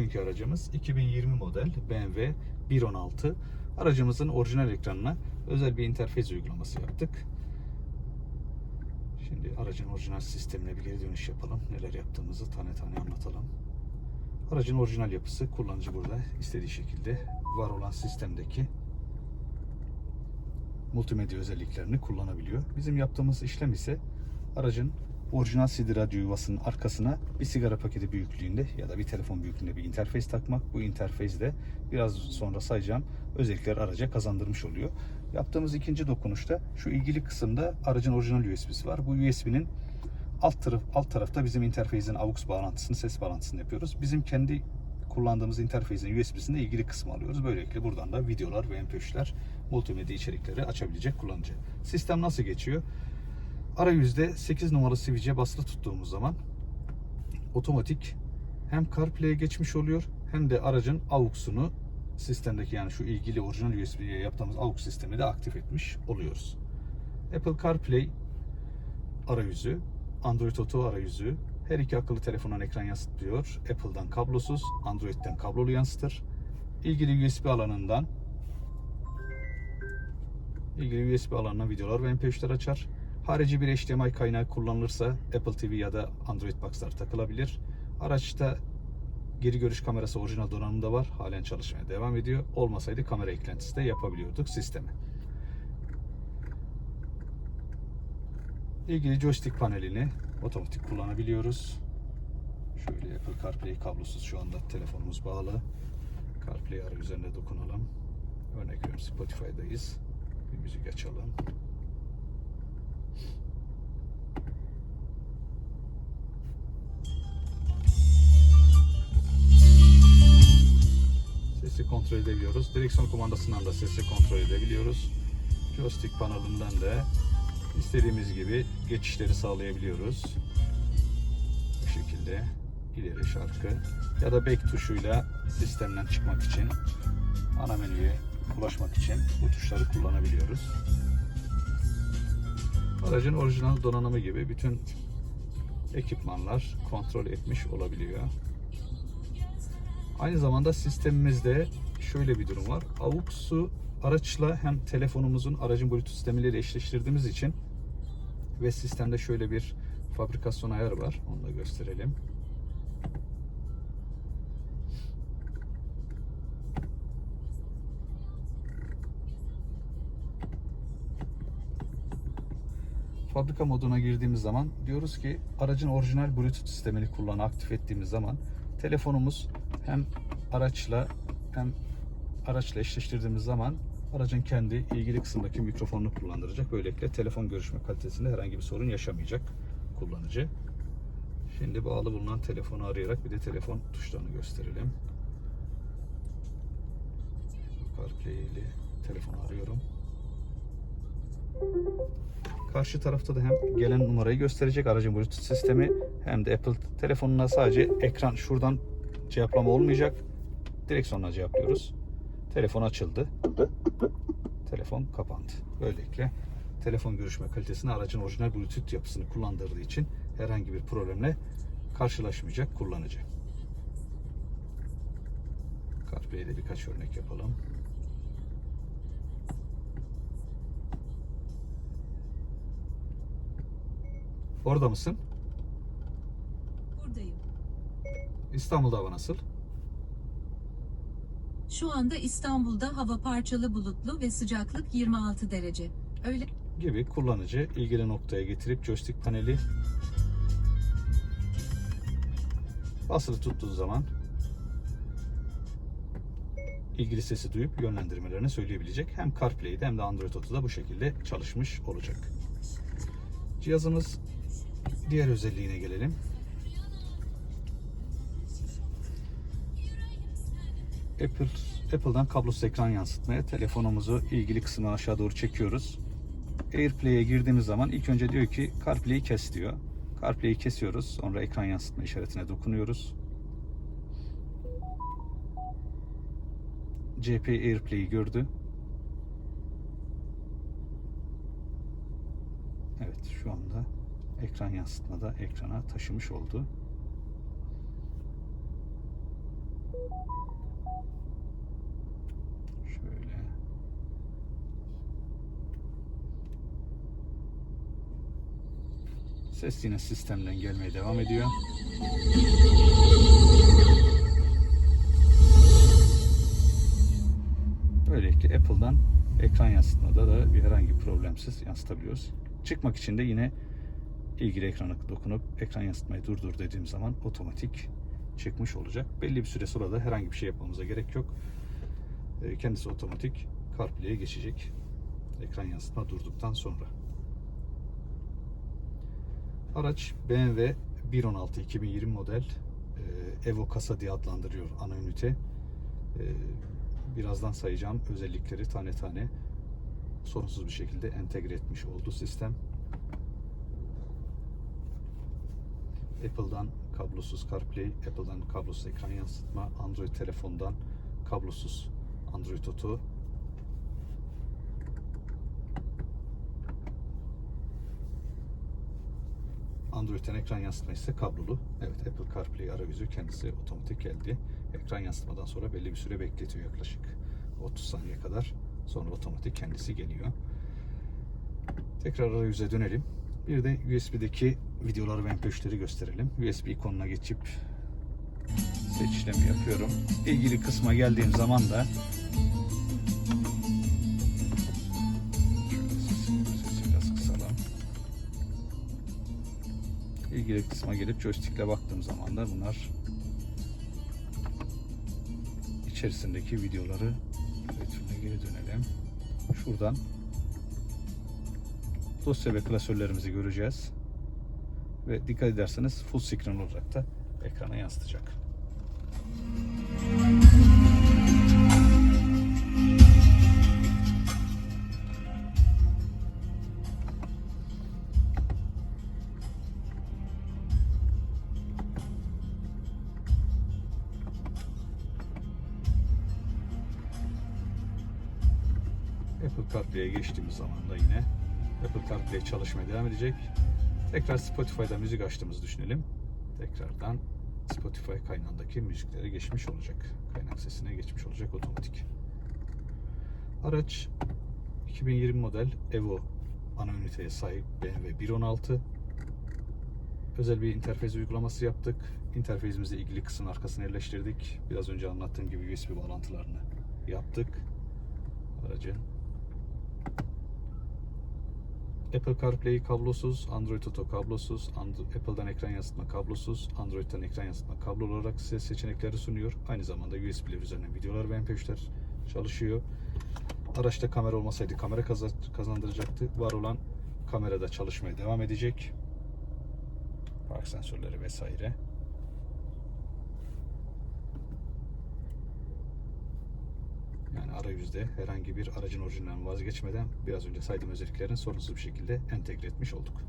Bugünkü aracımız 2020 model BMW 116. Aracımızın orijinal ekranına özel bir interfez uygulaması yaptık. Şimdi aracın orijinal sistemine bir geri dönüş yapalım. Neler yaptığımızı tane tane anlatalım. Aracın orijinal yapısı kullanıcı burada istediği şekilde var olan sistemdeki multimedya özelliklerini kullanabiliyor. Bizim yaptığımız işlem ise aracın orijinal CD radyo yuvasının arkasına bir sigara paketi büyüklüğünde ya da bir telefon büyüklüğünde bir interfez takmak. Bu interfez de biraz sonra sayacağım özellikler araca kazandırmış oluyor. Yaptığımız ikinci dokunuşta şu ilgili kısımda aracın orijinal USB'si var. Bu USB'nin alt taraf alt tarafta bizim interfezin AUX bağlantısını, ses bağlantısını yapıyoruz. Bizim kendi kullandığımız interfezin USB'sinde ilgili kısmı alıyoruz. Böylelikle buradan da videolar ve MP3'ler, multimedya içerikleri açabilecek kullanıcı. Sistem nasıl geçiyor? Arayüzde 8 numaralı switch'e basılı tuttuğumuz zaman otomatik hem CarPlay'e geçmiş oluyor hem de aracın AUX'unu sistemdeki yani şu ilgili orijinal USB'ye yaptığımız AUX sistemi de aktif etmiş oluyoruz. Apple CarPlay arayüzü, Android Auto arayüzü her iki akıllı telefonun ekran yansıtıyor. Apple'dan kablosuz, Android'den kablolu yansıtır. İlgili USB alanından ilgili USB alanına videolar ve MP3'ler açar. Harici bir HDMI kaynağı kullanılırsa Apple TV ya da Android Box'lar takılabilir. Araçta geri görüş kamerası orijinal donanımda var. Halen çalışmaya devam ediyor. Olmasaydı kamera eklentisi de yapabiliyorduk sisteme. İlgili joystick panelini otomatik kullanabiliyoruz. Şöyle Apple CarPlay kablosuz şu anda telefonumuz bağlı. CarPlay arayüzlerine dokunalım. Örnek veriyorum Spotify'dayız. Bir müzik açalım. Edebiliyoruz. Direksiyon kumandasından da sesi kontrol edebiliyoruz. Joystick panelinden de istediğimiz gibi geçişleri sağlayabiliyoruz. Bu şekilde ileri şarkı ya da back tuşuyla sistemden çıkmak için ana menüye ulaşmak için bu tuşları kullanabiliyoruz. Aracın orijinal donanımı gibi bütün ekipmanlar kontrol etmiş olabiliyor. Aynı zamanda sistemimizde şöyle bir durum var. AUX'u araçla hem telefonumuzun aracın Bluetooth sistemiyle eşleştirdiğimiz için ve sistemde şöyle bir fabrikasyon ayarı var. Onu da gösterelim. Fabrika moduna girdiğimiz zaman diyoruz ki aracın orijinal Bluetooth sistemini kullan aktif ettiğimiz zaman telefonumuz hem araçla hem araçla eşleştirdiğimiz zaman aracın kendi ilgili kısımdaki mikrofonunu kullandıracak. Böylelikle telefon görüşme kalitesinde herhangi bir sorun yaşamayacak kullanıcı. Şimdi bağlı bulunan telefonu arayarak bir de telefon tuşlarını gösterelim. CarPlay ile telefonu arıyorum. Karşı tarafta da hem gelen numarayı gösterecek aracın Bluetooth sistemi hem de Apple telefonuna sadece ekran şuradan cevaplama olmayacak. Direksiyonla cevaplıyoruz. Telefon açıldı. Telefon kapandı. Böylelikle telefon görüşme kalitesini aracın orijinal Bluetooth yapısını kullandırdığı için herhangi bir problemle karşılaşmayacak kullanıcı. CarPlay'de birkaç örnek yapalım. Orada mısın? Buradayım. İstanbul'da hava nasıl? Şu anda İstanbul'da hava parçalı bulutlu ve sıcaklık 26 derece. Öyle gibi kullanıcı ilgili noktaya getirip joystick paneli basılı tuttuğu zaman ilgili sesi duyup yönlendirmelerini söyleyebilecek. Hem CarPlay'de hem de Android Auto'da bu şekilde çalışmış olacak. Cihazımız diğer özelliğine gelelim. Apple Apple'dan kablosuz ekran yansıtmaya telefonumuzu ilgili kısmına aşağı doğru çekiyoruz. AirPlay'e girdiğimiz zaman ilk önce diyor ki CarPlay'i kes diyor. CarPlay'i kesiyoruz. Sonra ekran yansıtma işaretine dokunuyoruz. CP AirPlay'i gördü. Evet şu anda ekran yansıtmada ekrana taşımış oldu. Şöyle. Ses yine sistemden gelmeye devam ediyor. Böylelikle Apple'dan ekran yansıtmada da bir herhangi bir problemsiz yansıtabiliyoruz. Çıkmak için de yine ilgili ekrana dokunup ekran yansıtmayı durdur dediğim zaman otomatik çıkmış olacak. Belli bir süre sonra da herhangi bir şey yapmamıza gerek yok. Ee, Kendisi otomatik CarPlay'e geçecek. Ekran yansıtma durduktan sonra. Araç BMW 116 2020 model e, Evo kasa diye adlandırıyor ana ünite. E, Birazdan sayacağım özellikleri tane tane sorunsuz bir şekilde entegre etmiş oldu sistem. Apple'dan kablosuz CarPlay, Apple'dan kablosuz ekran yansıtma, Android telefondan kablosuz Android Auto, Android'ten ekran yansıtma ise kablolu. Evet Apple CarPlay arayüzü kendisi otomatik geldi. Ekran yansıtmadan sonra belli bir süre bekletiyor yaklaşık 30 saniye kadar. Sonra otomatik kendisi geliyor. Tekrar arayüze dönelim. Bir de USB'deki videoları ve MP3'leri gösterelim. USB ikonuna geçip seç yapıyorum. İlgili kısma geldiğim zaman da İlgili kısma gelip joystickle baktığım zaman da bunlar içerisindeki videoları üretime geri dönelim. Şuradan dosya ve klasörlerimizi göreceğiz. Ve dikkat ederseniz full screen olarak da ekrana yansıtacak. Apple CarPlay'e geçtiğimiz zaman da yine Apple CarPlay çalışmaya devam edecek. Tekrar Spotify'da müzik açtığımızı düşünelim. Tekrardan Spotify kaynağındaki müziklere geçmiş olacak. Kaynak sesine geçmiş olacak otomatik. Araç 2020 model Evo ana üniteye sahip BMW 116. Özel bir interfez uygulaması yaptık. İnterfezimizle ilgili kısmın arkasına yerleştirdik. Biraz önce anlattığım gibi USB bağlantılarını yaptık. Aracın Apple CarPlay kablosuz, Android Auto kablosuz, Apple'dan ekran yansıtma kablosuz, Android'den ekran yansıtma kablolu olarak size seçenekleri sunuyor. Aynı zamanda USB'ler üzerinden videolar ve MP3'ler çalışıyor. Araçta kamera olmasaydı kamera kaza- kazandıracaktı. Var olan kamerada çalışmaya devam edecek. Park sensörleri vesaire. Yani arayüzde herhangi bir aracın orijinalinden vazgeçmeden biraz önce saydığım özelliklerin sorunsuz bir şekilde entegre etmiş olduk.